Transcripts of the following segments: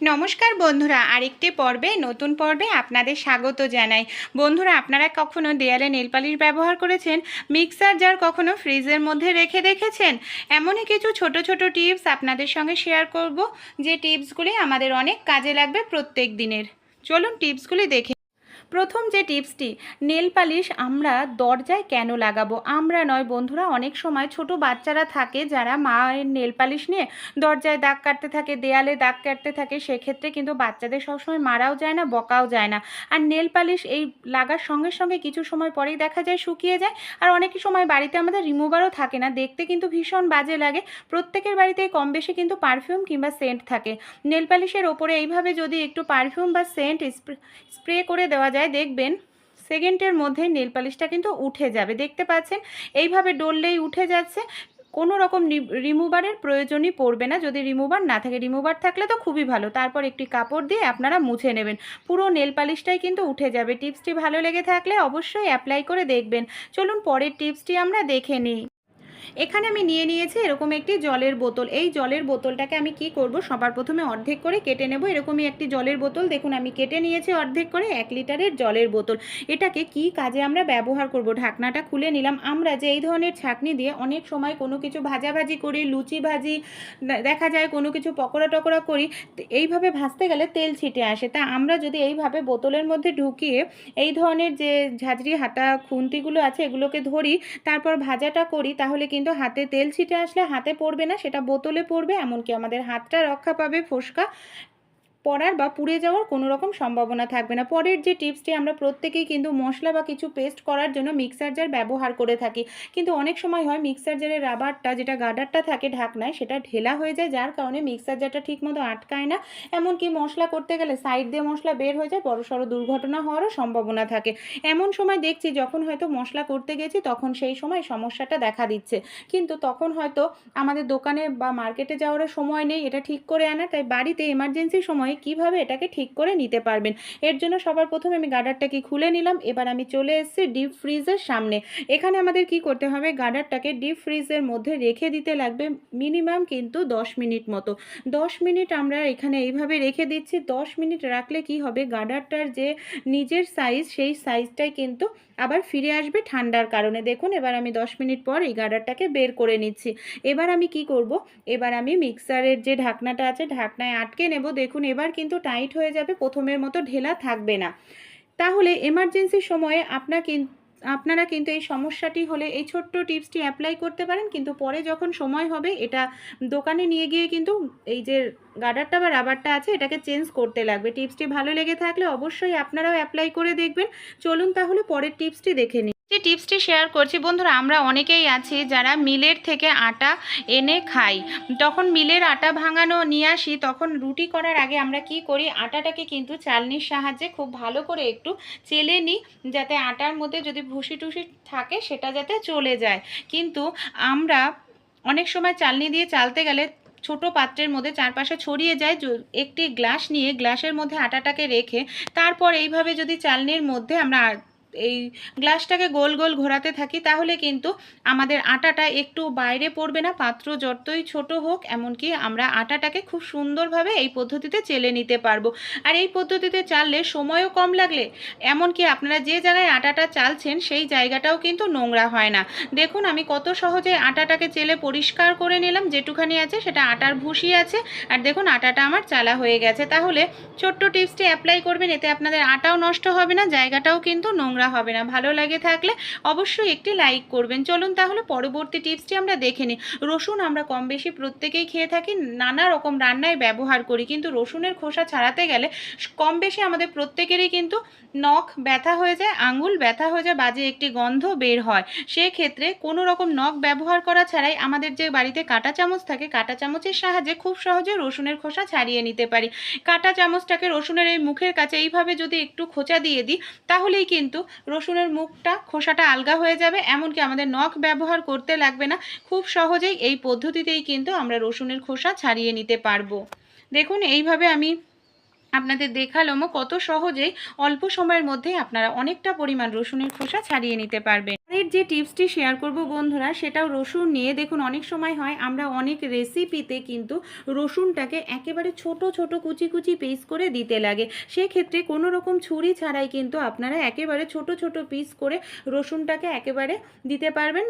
নমস্কার বন্ধুরা, আরেকটি পর্বে, নতুন পর্বে আপনাদের স্বাগত জানাই। বন্ধুরা, আপনারা কখনো দেয়ালে নেলপালিশ ব্যবহার করেছেন? মিক্সার জার কখনো ফ্রিজের মধ্যে রেখে দেখেছেন? এমনই কিছু ছোট ছোট টিপস আপনাদের সঙ্গে শেয়ার করব, যে টিপসগুলি আমাদের অনেক কাজে লাগবে প্রত্যেক দিনের। চলুন টিপসগুলি দেখে প্রথম যে টিপসটি, নেল পালিশ আমরা দরজায় কেন লাগাবো? আমরা নয় বন্ধুরা, অনেক সময় ছোট বাচ্চারা থাকে যারা মায়ের নেল পালিশ নিয়ে দরজায় দাগ কাটতে থাকে, দেয়ালে দাগ কাটতে থাকে, সেক্ষেত্রে কিন্তু বাচ্চাদের সবসময় মারাও যায় না, বকাও যায় না। আর নেল পালিশ এই লাগার সঙ্গে সঙ্গে কিছু সময় পরেই দেখা যায় শুকিয়ে যায়। আর অনেক সময় বাড়িতে আমাদের রিমুভারও থাকে না, দেখতে কিন্তু ভীষণ বাজে লাগে। প্রত্যেকের বাড়িতে কম বেশি কিন্তু পারফিউম কিংবা সেন্ট থাকে। নেল পালিশের ওপরে এইভাবে যদি একটু পারফিউম বা সেন্ট স্প্রে করে দেওয়া যায় দেখবেন, সেকেন্ডের মধ্যে নেল পালিশটা কিন্তু উঠে যাবে। দেখতে পাচ্ছেন, এইভাবে ডললেই উঠে যাচ্ছে। কোনো রকম রিমুভারের প্রয়োজনই পড়বে না। যদি রিমুভার না থাকে, রিমুভার থাকলে তো খুবই ভালো। তারপর একটি কাপড় দিয়ে আপনারা মুছে নেবেন। পুরো নেল পালিশটাই কিন্তু উঠে যাবে। টিপসটি ভালো লেগে থাকলে অবশ্যই অ্যাপ্লাই করে দেখবেন। চলুন পরের টিপসটি আমরা দেখে নিই। এখানে আমি নিয়ে নিয়েছি এরকম একটি জলের বোতল। এই জলের বোতলটাকে আমি কি করব? সবার প্রথমে অর্ধেক করে কেটে নেব। এরকমই একটি জলের বোতল। দেখুন, আমি কেটে নিয়েছি অর্ধেক করে এক লিটারের জলের বোতল। এটাকে কি কাজে আমরা ব্যবহার করব? ঢাকনাটা খুলে নিলাম। আমরা যে এই ধরনের ছাকনি দিয়ে অনেক সময় কোনো কিছু ভাজাভাজি করি, লুচি ভাজি দেখা যায় কোনো কিছু পকোড়া টকোড়া করি এইভাবে ভাজতে গেলে তেল ছিটে আসে। তা আমরা যদি এইভাবে বোতলের মধ্যে ঢুকিয়ে এই ধরনের যে ঝাঁঝরি হাতা খুন্তিগুলো আছে, এগুলোকে ধরি, তারপর ভাজাটা করি, তাহলে কিন্তু হাতে তেল ছিটে আসলে হাতে পড়বে না, সেটা বোতলে পড়বে, এমনকি আমাদের হাতটা রক্ষা পাবে ফোসকা। পড়ার বা পুড়ে যাওয়ার কোনো রকম সম্ভাবনা থাকবে না। পরের যে টিপসটি আমরা প্রত্যেকেই কিন্তু মশলা বা কিছু পেস্ট করার জন্য মিক্সার জার ব্যবহার করে থাকি। কিন্তু অনেক সময় হয় মিক্সার জারের রাবারটা যেটা গার্ডারটা থাকে ঢাকনায় সেটা ঢেলা হয়ে যায়, যার কারণে মিক্সার জারটা ঠিকমতো আটকায় না। এমনকি মশলা করতে গেলে সাইড দিয়ে মশলা বের হয়ে যায়, বড় সড়ো দুর্ঘটনা হওয়ারও সম্ভাবনা থাকে। এমন সময় দেখছি যখন হয়তো মশলা করতে গেছি, তখন সেই সময় সমস্যাটা দেখা দিচ্ছে। কিন্তু তখন হয়তো আমাদের দোকানে বা মার্কেটে যাওয়ার সময় নেই, এটা ঠিক করে আনা। তাই বাড়িতে এমার্জেন্সি সময় সময় কীভাবে এটাকে ঠিক করে নিতে পারবেন। এর জন্য সবার প্রথমে আমি গার্ডারটাকে খুলে নিলাম, এবার আমি চলে এসেছি ডিপ ফ্রিজের সামনে। এখানে আমাদের কি করতে হবে গার্ডারটাকে ডিপ ফ্রিজের মধ্যে রেখে দিতে লাগবে মিনিমাম কিন্তু দশ মিনিট মতো। দশ মিনিট আমরা এখানে এইভাবে রেখে দিচ্ছি, দশ মিনিট রাখলে কি হবে গার্ডারটার যে নিজের সাইজ সেই সাইজটাই কিন্তু আবার ফিরে আসবে ঠান্ডার কারণে। দেখুন, এবার আমি দশ মিনিট পর এই গার্ডারটাকে বের করে নিচ্ছি। এবার আমি কি করব, এবার আমি মিক্সারের যে ঢাকনাটা আছে, ঢাকনায় আটকে নেব। দেখুন, এবার কিন্তু টাইট হয়ে যাবে, প্রথমের মতো ঢেলা থাকবে না। তাহলে এমার্জেন্সির সময়ে আপনার কিন্তু আপনারা কিন্তু এই সমস্যাটি হলে এই ছোট্ট টিপসটি অ্যাপ্লাই করতে পারেন, কিন্তু পরে যখন সময় হবে এটা দোকানে নিয়ে গিয়ে কিন্তু এই যে গার্ডারটা বা রাবারটা আছে, এটাকে চেঞ্জ করতে লাগবে। টিপসটি ভালো লেগে থাকলে অবশ্যই আপনারাও অ্যাপ্লাই করে দেখবেন। চলুন তাহলে পরের টিপসটি দেখে নিন যে টিপসটি শেয়ার করছি, বন্ধুরা, আমরা অনেকেই আছি যারা মিলের থেকে আটা এনে খাই। তখন মিলের আটা ভাঙানো নিয়ে আসি, তখন রুটি করার আগে আমরা কি করি, আটাটাকে কিন্তু চালনির সাহায্যে খুব ভালো করে একটু চেলে নিই, যাতে আটার মধ্যে যদি ভুসি টুসি থাকে, সেটা যাতে চলে যায়। কিন্তু আমরা অনেক সময় চালনি দিয়ে চালতে গেলে ছোট পাত্রের মধ্যে চারপাশে ছড়িয়ে যায় একটি গ্লাস নিয়ে গ্লাসের মধ্যে আটাটাকে রেখে, তারপর এইভাবে যদি চালনির মধ্যে আমরা এই গ্লাসটাকে গোল গোল ঘোরাতে থাকি, তাহলে কিন্তু আমাদের আটাটা একটু বাইরে পড়বে না, পাত্র যতই ছোট হোক, এমনকি আমরা আটাটাকে খুব সুন্দরভাবে এই পদ্ধতিতে চেলে নিতে পারব। আর এই পদ্ধতিতে চাললে সময়ও কম লাগলে, এমনকি আপনারা যে জায়গায় আটাটা চালছেন, সেই জায়গাটাও কিন্তু নোংরা হয় না। দেখুন, আমি কত সহজে আটাটাকে চেলে পরিষ্কার করে নিলাম, যেটুখানি আছে সেটা আটার ভুসি আছে, আর দেখুন, আটাটা আমার চালা হয়ে গেছে। তাহলে ছোট্ট টিপসটি অ্যাপ্লাই করবেন, এতে আপনাদের আটাও নষ্ট হবে না, জায়গাটাও কিন্তু নোংরা নোংরা হবে না। ভালো লাগে থাকলে অবশ্যই একটি লাইক করবেন। চলুন তাহলে পরবর্তী টিপসটি আমরা দেখে নিই। রসুন আমরা কম বেশি প্রত্যেকেই খেয়ে থাকি, নানা রকম রান্নায় ব্যবহার করি, কিন্তু রসুনের খোসা ছাড়াতে গেলে কম বেশি আমাদের প্রত্যেকেরই কিন্তু নখ ব্যথা হয়ে যায়, আঙুল ব্যথা হয়ে যায়, বাজে একটি গন্ধ বের হয়। সেক্ষেত্রে কোনো রকম নখ ব্যবহার করা ছাড়াই আমাদের যে বাড়িতে কাটা চামচ থাকে, কাটা চামচের সাহায্যে খুব সহজে রসুনের খোসা ছাড়িয়ে নিতে পারি। কাটা চামচটাকে রসুনের এই মুখের কাছে এইভাবে যদি একটু খোঁচা দিয়ে দিই, তাহলেই কিন্তু রসুনের মুখটা খোসাটা আলগা হয়ে যাবে, এমনকি আমাদের নখ ব্যবহার করতে লাগবে না। খুব সহজেই এই পদ্ধতিতেই কিন্তু আমরা রসুনের খোসা ছাড়িয়ে নিতে পারব। দেখুন, এইভাবে আমি আপনাদের দেখালামও কত সহজেই অল্প সময়ের মধ্যেই আপনারা অনেকটা পরিমাণ রসুনের খোসা ছাড়িয়ে নিতে পারবেন। এর যে টিপসটি শেয়ার করব বন্ধুরা, সেটাও রসুন নিয়ে দেখুন অনেক সময় হয়, আমরা অনেক রেসিপিতে কিন্তু রসুনটাকে একেবারে ছোট ছোট, কুচি কুচি পিস করে দিতে লাগে। সেক্ষেত্রে কোনো রকম ছুরি ছাড়াই কিন্তু আপনারা একেবারে ছোট ছোট পিস করে রসুনটাকে একেবারে দিতে পারবেন।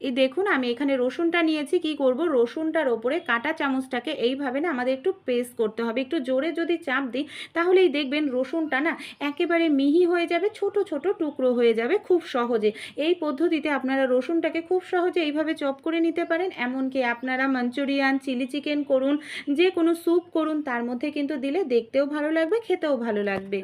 এই দেখুন, আমি এখানে রসুনটা নিয়েছি, কি করব? রসুনটার ওপরে কাটা চামচটাকে এইভাবে না আমাদের একটু পেস্ট করতে হবে। একটু জোরে যদি চাপ দিই, তাহলেই দেখবেন রসুনটা না একেবারে মিহি হয়ে যাবে, ছোট ছোট টুকরো হয়ে যাবে খুব সহজে। এই পদ্ধতিতে আপনারা রসুনটাকে খুব সহজে এইভাবে চপ করে নিতে পারেন। এমনকি আপনারা মাঞ্চুরিয়ান, চিলি চিকেন করুন, যে কোনো স্যুপ করুন, তার মধ্যে কিন্তু দিলে দেখতেও ভালো লাগবে, খেতেও ভালো লাগবে।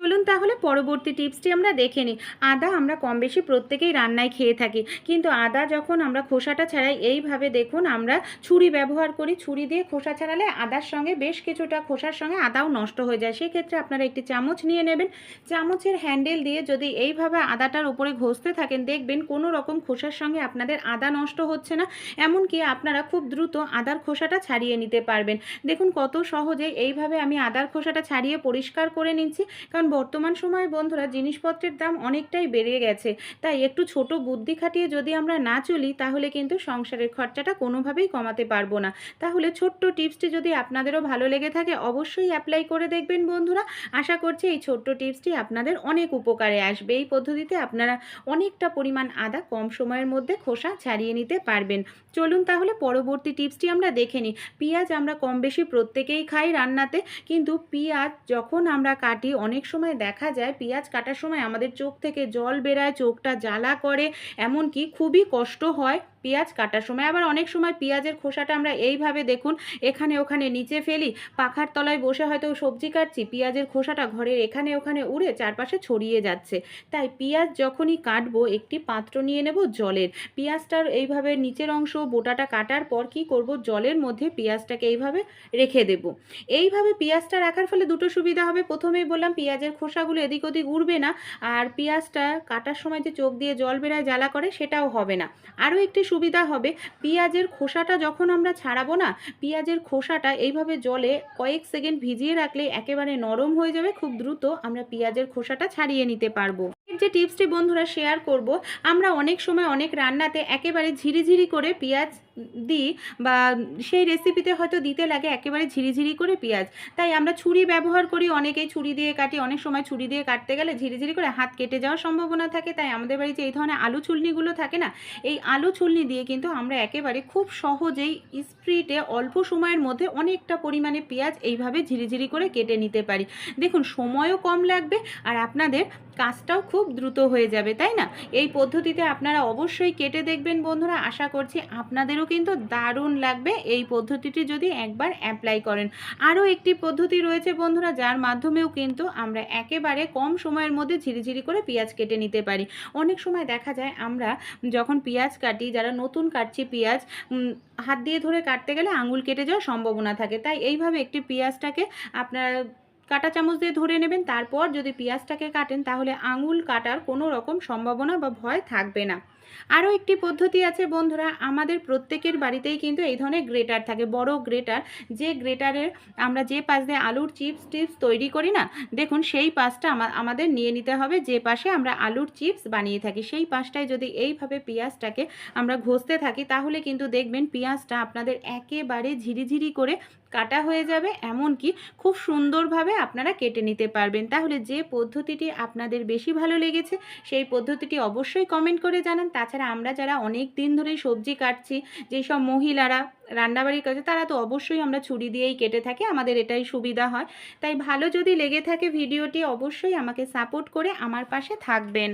চলুন তাহলে পরবর্তী টিপসটি আমরা দেখে নিই। আদা আমরা কম বেশি প্রত্যেকেই রান্নায় খেয়ে থাকি। কিন্তু আদা যখন আমরা খোসাটা ছাড়াই, এইভাবে দেখুন আমরা ছুরি ব্যবহার করি। ছুরি দিয়ে খোসা ছাড়ালে আদার সঙ্গে বেশ কিছুটা খোসার সঙ্গে আদাও নষ্ট হয়ে যায়। সেক্ষেত্রে আপনারা একটি চামচ নিয়ে নেবেন। চামচের হ্যান্ডেল দিয়ে যদি এইভাবে আদাটার উপরে ঘষতে থাকেন, দেখবেন কোনো রকম খোসার সঙ্গে আপনাদের আদা নষ্ট হচ্ছে না। এমনকি আপনারা খুব দ্রুত আদার খোসাটা ছাড়িয়ে নিতে পারবেন। দেখুন কত সহজে এইভাবে আমি আদার খোসাটা ছাড়িয়ে পরিষ্কার করে নিচ্ছি। কারণ বর্তমান সময়ে বন্ধুরা জিনিসপত্রের দাম অনেকটাই বেড়ে গেছে। তাই একটু ছোট বুদ্ধি খাটিয়ে যদি আমরা না চলি, তাহলে কিন্তু সংসারের খরচাটা কোনোভাবেই কমাতে পারব না। তাহলে ছোট্ট টিপসটি যদি আপনাদেরও ভালো লেগে থাকে, অবশ্যই অ্যাপ্লাই করে দেখবেন বন্ধুরা। আশা করছি এই ছোট্ট টিপসটি আপনাদের অনেক উপকারে আসবে। এই পদ্ধতিতে আপনারা অনেকটা পরিমাণ আদা কম সময়ের মধ্যে খোসা ছাড়িয়ে নিতে পারবেন। চলুন তাহলে পরবর্তী টিপসটি আমরা দেখে নিই। পেঁয়াজ আমরা কম বেশি প্রত্যেকেই খাই রান্নাতে, কিন্তু পেঁয়াজ যখন আমরা কাটি, অনেক সময় দেখা যায় পেঁয়াজ কাটার সময় আমাদের চোখ থেকে জল বেরায়, চোখটা জ্বালা করে, এমনকি খুবই কষ্ট হয়। পেঁয়াজ কাটার সময়। আবার অনেক সময় পেঁয়াজের খোসাটা আমরা এইভাবে দেখুন, এখানে ওখানে নিচে ফেলি, পাখার তলায় বসে হয়তো সবজি কাটছি, পেঁয়াজের খোসাটা ঘরের এখানে ওখানে উড়ে চারপাশে ছড়িয়ে যাচ্ছে। তাই পেঁয়াজ যখনই কাটবো, একটি পাত্র নিয়ে নেব জলের। পেঁয়াজটার এইভাবে নিচের অংশ বোটাটা কাটার পর কি করব, জলের মধ্যে পেঁয়াজটাকে এইভাবে রেখে দেব। এইভাবে পেঁয়াজটা রাখার ফলে দুটো সুবিধা হবে। প্রথমেই বললাম, পেঁয়াজের খোসাগুলো এদিক ওদিক উড়বে না, আর পেঁয়াজটা কাটার সময় যে চোখ দিয়ে জল বেরায়, জ্বালা করে, সেটাও হবে না। আরও একটি সুবিধা হবে। পেঁয়াজের খোসাটা যখন আমরা ছাড়াবো না, পেঁয়াজের খোসাটা এইভাবে জলে কয়েক সেকেন্ড ভিজিয়ে রাখলে একেবারে নরম হয়ে যাবে, খুব দ্রুত আমরা পেঁয়াজের খোসাটা ছাড়িয়ে নিতে পারব। যে টিপসটি বন্ধুরা শেয়ার করব, আমরা অনেক সময় অনেক রান্নাতে একেবারে ঝিরিঝিরি করে পেঁয়াজ দিই বা সেই রেসিপিতে হয়তো দিতে লাগে একেবারে ঝিরিঝিরি করে পেঁয়াজ। তাই আমরা ছুরি ব্যবহার করি, অনেকেই ছুরি দিয়ে কাটি, অনেক সময় ছুরি দিয়ে কাটতে গেলে ঝিরিঝিরি করে হাত কেটে যাওয়ার সম্ভাবনা থাকে। তাই আমাদের বাড়িতে এই ধরনের আলু ছুলনিগুলো থাকে না, এই আলু ছুলনি দিয়ে কিন্তু আমরা একেবারে খুব সহজেই স্প্রিটে অল্প সময়ের মধ্যে অনেকটা পরিমাণে পেঁয়াজ এইভাবে ঝিরিঝিরি করে কেটে নিতে পারি। দেখুন, সময়ও কম লাগবে আর আপনাদের কাজটাও খুব দ্রুত হয়ে যাবে, তাই না? এই পদ্ধতিতে আপনারা অবশ্যই কেটে দেখবেন বন্ধুরা। আশা করছি আপনাদেরও কিন্তু দারুণ লাগবে। এই পদ্ধতিটি যদি একবার অ্যাপ্লাই করেন। আরও একটি পদ্ধতি রয়েছে বন্ধুরা, যার মাধ্যমেও কিন্তু আমরা একেবারে কম সময়ের মধ্যে ঝিরিঝিরি করে পেঁয়াজ কেটে নিতে পারি। অনেক সময় দেখা যায় আমরা যখন পেঁয়াজ কাটি, যারা নতুন কাটছি পেঁয়াজ হাত দিয়ে ধরে কাটতে গেলে আঙুল কেটে যাওয়ার সম্ভাবনা থাকে। তাই এইভাবে একটি পেঁয়াজটাকে আপনারা কাটা চামচ দিয়ে ধরে নেবেন। তারপর যদি পেঁয়াজটাকে কাটেন, তাহলে আঙুল কাটার কোনো রকম সম্ভাবনা বা ভয় থাকবে না। আরও একটি পদ্ধতি আছে বন্ধুরা, আমাদের প্রত্যেকের বাড়িতেই কিন্তু এই ধরনের গ্রেটার থাকে। বড় গ্রেটার, যে গ্রেটারের আমরা যে পাশ দিয়ে আলুর চিপস টিপস তৈরি করি না, দেখুন সেই পাশটা আমাদের নিয়ে নিতে হবে, যে পাশে আমরা আলুর চিপস বানিয়ে থাকি। সেই পাশটায় যদি এইভাবে পেঁয়াজটাকে আমরা ঘষতে থাকি, তাহলে কিন্তু দেখবেন পেঁয়াজটা আপনাদের একেবারে ঝিরিঝিরি করে কাটা হয়ে যাবে, এমনকি খুব সুন্দরভাবে আপনারা কেটে নিতে পারবেন। তাহলে যে পদ্ধতিটি আপনাদের বেশি ভালো লেগেছে, সেই পদ্ধতিটি অবশ্যই কমেন্ট করে জানান। তাছাড়া আমরা যারা অনেক দিন ধরে সবজি কাটছি, যেসব মহিলারা রান্নাবাড়ির কাছে তারা তো অবশ্যই আমরা ছুরি দিয়েই কেটে থাকি, আমাদের এটাই সুবিধা হয়। তাই ভালো যদি লেগে থাকে ভিডিওটি, অবশ্যই আমাকে সাপোর্ট করে আমার পাশে থাকবেন।